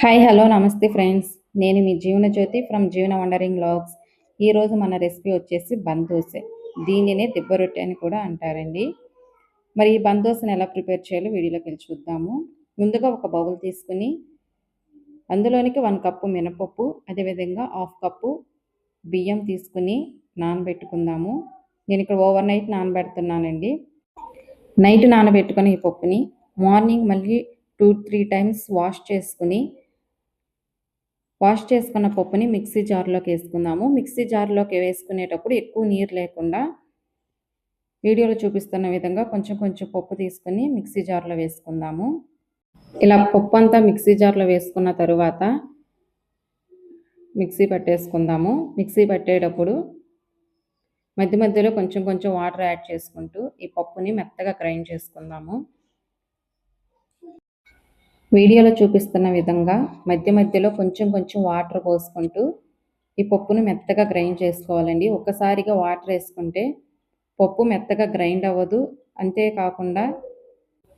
Hi hello నమస్తే friends. నేను మీ Jeevana Jyothi from Jeevana wandering logs. ఈరోజు మన రెసిపీ వచ్చేసి బందోసే. దీనినే దిబ్బ రొట్టె అని కూడా అంటారండి. మరి ఈ బందోసను ఎలా ప్రిపేర్ చేయాలో వీడియోలోకి వెళ్ళి చూద్దాము. ముందుగా ఒక బౌల్ తీసుకుని అందులోనికి వన్ కప్పు మినపప్పు అదేవిధంగా హాఫ్ కప్పు బియ్యం తీసుకుని నానబెట్టుకుందాము. నేను ఇక్కడ ఓవర్ నైట్ నానబెడుతున్నానండి. నైట్ నానబెట్టుకొని ఈ పప్పుని మార్నింగ్ మళ్ళీ టూ త్రీ టైమ్స్ వాష్ చేసుకుని వాష్ చేసుకున్న పప్పుని మిక్సీ జార్లోకి వేసుకుందాము. మిక్సీ జార్లోకి వేసుకునేటప్పుడు ఎక్కువ నీరు లేకుండా వీడియోలో చూపిస్తున్న విధంగా కొంచెం కొంచెం పప్పు తీసుకుని మిక్సీ జార్లో వేసుకుందాము. ఇలా పప్పు అంతా మిక్సీ జార్లో వేసుకున్న తరువాత మిక్సీ పట్టేసుకుందాము. మిక్సీ పట్టేటప్పుడు మధ్య మధ్యలో కొంచెం కొంచెం వాటర్ యాడ్ చేసుకుంటూ ఈ పప్పుని మెత్తగా గ్రైండ్ చేసుకుందాము. వీడియోలో చూపిస్తున్న విధంగా మధ్య మధ్యలో కొంచెం కొంచెం వాటర్ పోసుకుంటూ ఈ పప్పును మెత్తగా గ్రైండ్ చేసుకోవాలండి. ఒక్కసారిగా వాటర్ వేసుకుంటే పప్పు మెత్తగా గ్రైండ్ అవ్వదు. అంతేకాకుండా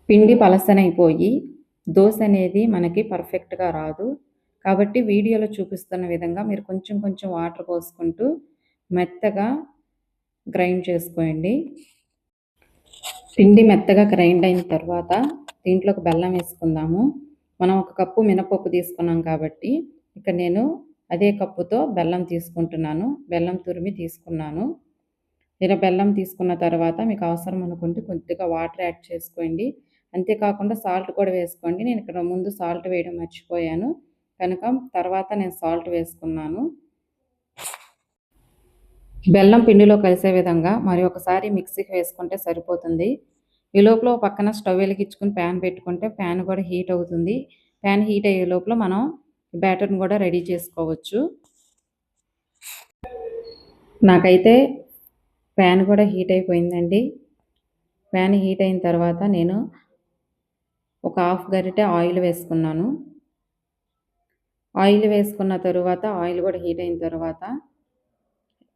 పిండి పలసనైపోయి దోశ అనేది మనకి పర్ఫెక్ట్గా రాదు. కాబట్టి వీడియోలో చూపిస్తున్న విధంగా మీరు కొంచెం కొంచెం వాటర్ పోసుకుంటూ మెత్తగా గ్రైండ్ చేసుకోండి. పిండి మెత్తగా గ్రైండ్ అయిన తర్వాత దీంట్లోకి బెల్లం వేసుకుందాము. మనం ఒక కప్పు మినపప్పు తీసుకున్నాం కాబట్టి ఇక్కడ నేను అదే కప్పుతో బెల్లం తీసుకుంటున్నాను. బెల్లం తురిమి తీసుకున్నాను. ఇలా బెల్లం తీసుకున్న తర్వాత మీకు అవసరం అనుకుంటే కొద్దిగా వాటర్ యాడ్ చేసుకోండి. అంతేకాకుండా సాల్ట్ కూడా వేసుకోండి. నేను ఇక్కడ ముందు సాల్ట్ వేయడం మర్చిపోయాను. కనుక తర్వాత నేను సాల్ట్ వేసుకున్నాను. బెల్లం పిండిలో కలిసే విధంగా మరి ఒకసారి మిక్సీకి వేసుకుంటే సరిపోతుంది. ఈ లోపల పక్కన స్టవ్ వెలిగించుకుని ప్యాన్ పెట్టుకుంటే ప్యాన్ కూడా హీట్ అవుతుంది. ప్యాన్ హీట్ అయ్యే లోపల మనం బ్యాటర్ని కూడా రెడీ చేసుకోవచ్చు. నాకైతే ప్యాన్ కూడా హీట్ అయిపోయిందండి. ప్యాన్ హీట్ అయిన తర్వాత నేను ఒక హాఫ్ గరిటె ఆయిల్ వేసుకున్నాను. ఆయిల్ వేసుకున్న తరువాత ఆయిల్ కూడా హీట్ అయిన తర్వాత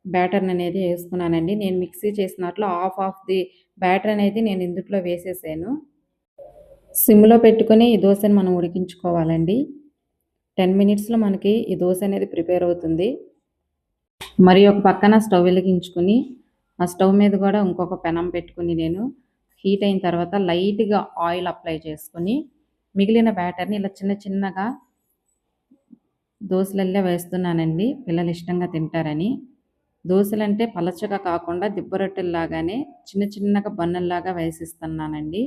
బ్యాటర్ని అనేది వేసుకున్నానండి. నేను మిక్సీ చేసినట్లు హాఫ్ ఆఫ్ ది బ్యాటర్ అనేది నేను ఇందుట్లో వేసేసాను. సిమ్లో పెట్టుకొని ఈ దోశని మనం ఉడికించుకోవాలండి. టెన్ మినిట్స్లో మనకి ఈ దోశ అనేది ప్రిపేర్ అవుతుంది. మరి ఒక పక్కన స్టవ్ వెలిగించుకుని ఆ స్టవ్ మీద కూడా ఇంకొక పెనం పెట్టుకుని నేను హీట్ అయిన తర్వాత లైట్గా ఆయిల్ అప్లై చేసుకుని మిగిలిన బ్యాటర్ని ఇలా చిన్న చిన్నగా దోశలల్లే వేస్తున్నానండి. పిల్లలు ఇష్టంగా తింటారని. దోశలు అంటే పలచగా కాకుండా దిబ్బరొట్టెల్లాగానే చిన్న చిన్నగా బన్నల్లాగా వేసిస్తున్నానండి.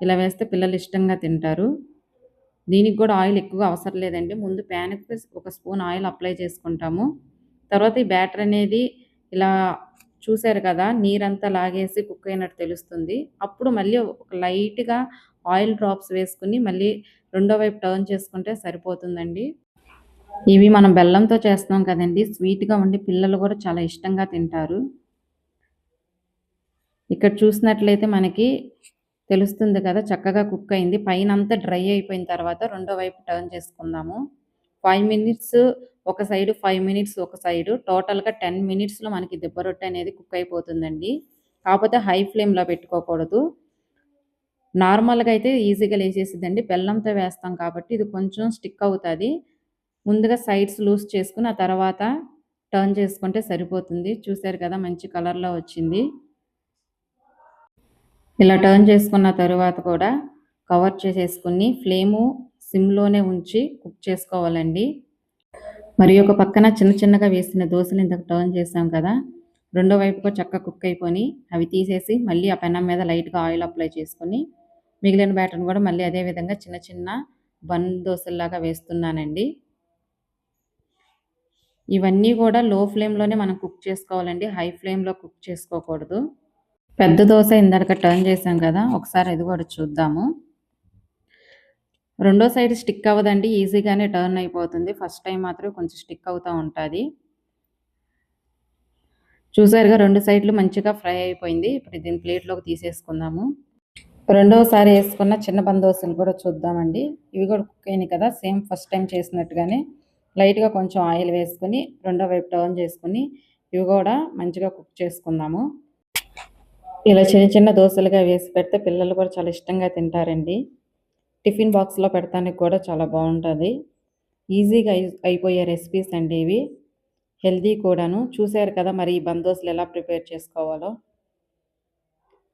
ఇలా వేస్తే పిల్లలు ఇష్టంగా తింటారు. దీనికి కూడా ఆయిల్ ఎక్కువగా అవసరం లేదండి. ముందు ప్యాన్కి ఒక స్పూన్ ఆయిల్ అప్లై చేసుకుంటాము. తర్వాత ఈ బ్యాటర్ అనేది ఇలా చూశారు కదా నీరంతా లాగేసి కుక్ అయినట్టు తెలుస్తుంది. అప్పుడు మళ్ళీ ఒక లైట్గా ఆయిల్ డ్రాప్స్ వేసుకుని మళ్ళీ రెండో వైపు టర్న్ చేసుకుంటే సరిపోతుందండి. ఇవి మనం బెల్లంతో చేస్తున్నాం కదండి. స్వీట్గా ఉండి పిల్లలు కూడా చాలా ఇష్టంగా తింటారు. ఇక్కడ చూసినట్లయితే మనకి తెలుస్తుంది కదా చక్కగా కుక్ అయింది. పైన అంతా డ్రై అయిపోయిన తర్వాత రెండో వైపు టర్న్ చేసుకుందాము. ఫైవ్ మినిట్స్ ఒక సైడ్ ఫైవ్ మినిట్స్ ఒక సైడ్. టోటల్గా టెన్ మినిట్స్లో మనకి దెబ్బ రొట్టె అనేది కుక్ అయిపోతుందండి. కాకపోతే హై ఫ్లేమ్లో పెట్టుకోకూడదు. నార్మల్గా అయితే ఈజీగా లేచేసిద్దండి. బెల్లంతో వేస్తాం కాబట్టి ఇది కొంచెం స్టిక్ అవుతుంది. ముందుగా సైడ్స్ లూజ్ చేసుకుని ఆ తర్వాత టర్న్ చేసుకుంటే సరిపోతుంది. చూసారు కదా మంచి కలర్లో వచ్చింది. ఇలా టర్న్ చేసుకున్న తర్వాత కూడా కవర్ చేసేసుకుని ఫ్లేము సిమ్లోనే ఉంచి కుక్ చేసుకోవాలండి. మరి ఒక పక్కన చిన్న చిన్నగా వేసిన దోశలు ఇంతకు టర్న్ చేసాం కదా రెండో వైపుకు చక్క కుక్ అయిపోయి అవి తీసేసి మళ్ళీ ఆ పెనం మీద లైట్గా ఆయిల్ అప్లై చేసుకుని మిగిలిన బ్యాటర్ని కూడా మళ్ళీ అదే విధంగా చిన్న చిన్న బన్ దోశల్లాగా వేస్తున్నానండి. ఇవన్నీ కూడా లో ఫ్లేమ్లోనే మనం కుక్ చేసుకోవాలండి. హై ఫ్లేమ్లో కుక్ చేసుకోకూడదు. పెద్ద దోశ ఇందాక టర్న్ చేసాం కదా ఒకసారి అది కూడా చూద్దాము. రెండో సైడ్ స్టిక్ అవ్వదండి ఈజీగానే టర్న్ అయిపోతుంది. ఫస్ట్ టైం మాత్రం కొంచెం స్టిక్ అవుతూ ఉంటుంది. చూసారుగా రెండు సైడ్లు మంచిగా ఫ్రై అయిపోయింది. ఇప్పుడు దీన్ని ప్లేట్లోకి తీసేసుకుందాము. రెండోసారి వేసుకున్న చిన్న బందోసులు కూడా చూద్దామండి. ఇవి కూడా కుక్ అయినాయి కదా సేమ్ ఫస్ట్ టైం చేసినట్టుగానే. లైట్గా కొంచెం ఆయిల్ వేసుకుని రెండో వైపు టర్న్ చేసుకుని ఇవి కూడా మంచిగా కుక్ చేసుకుందాము. ఇలా చిన్న చిన్న దోశలుగా వేసి పెడితే పిల్లలు కూడా చాలా ఇష్టంగా తింటారండి. టిఫిన్ బాక్స్లో పెడతానికి కూడా చాలా బాగుంటుంది. ఈజీగా అయిపోయే రెసిపీస్ అండి ఇవి. హెల్దీ కూడాను. చూశారు కదా మరి ఈ బందోసులు ఎలా ప్రిపేర్ చేసుకోవాలో.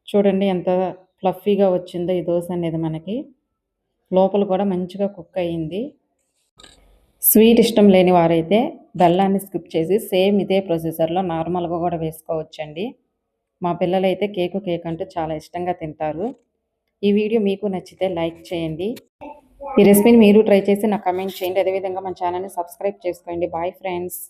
చూడండి ఎంత ఫ్లఫీగా వచ్చిందో ఈ దోశ అనేది మనకి. లోపల కూడా మంచిగా కుక్ అయ్యింది స్వీట్ ఇష్టం లేని వారైతే బెల్లాన్ని స్కిప్ చేసి సేమ్ ఇదే ప్రొసీజర్లో నార్మల్గా కూడా వేసుకోవచ్చండి. మా పిల్లలైతే కేకు కేక్ అంటే చాలా ఇష్టంగా తింటారు. ఈ వీడియో మీకు నచ్చితే లైక్ చేయండి. ఈ రెసిపీని మీరు ట్రై చేసి నాకు కమెంట్ చేయండి. అదేవిధంగా మన ఛానల్ని సబ్స్క్రైబ్ చేసుకోండి. Bye friends.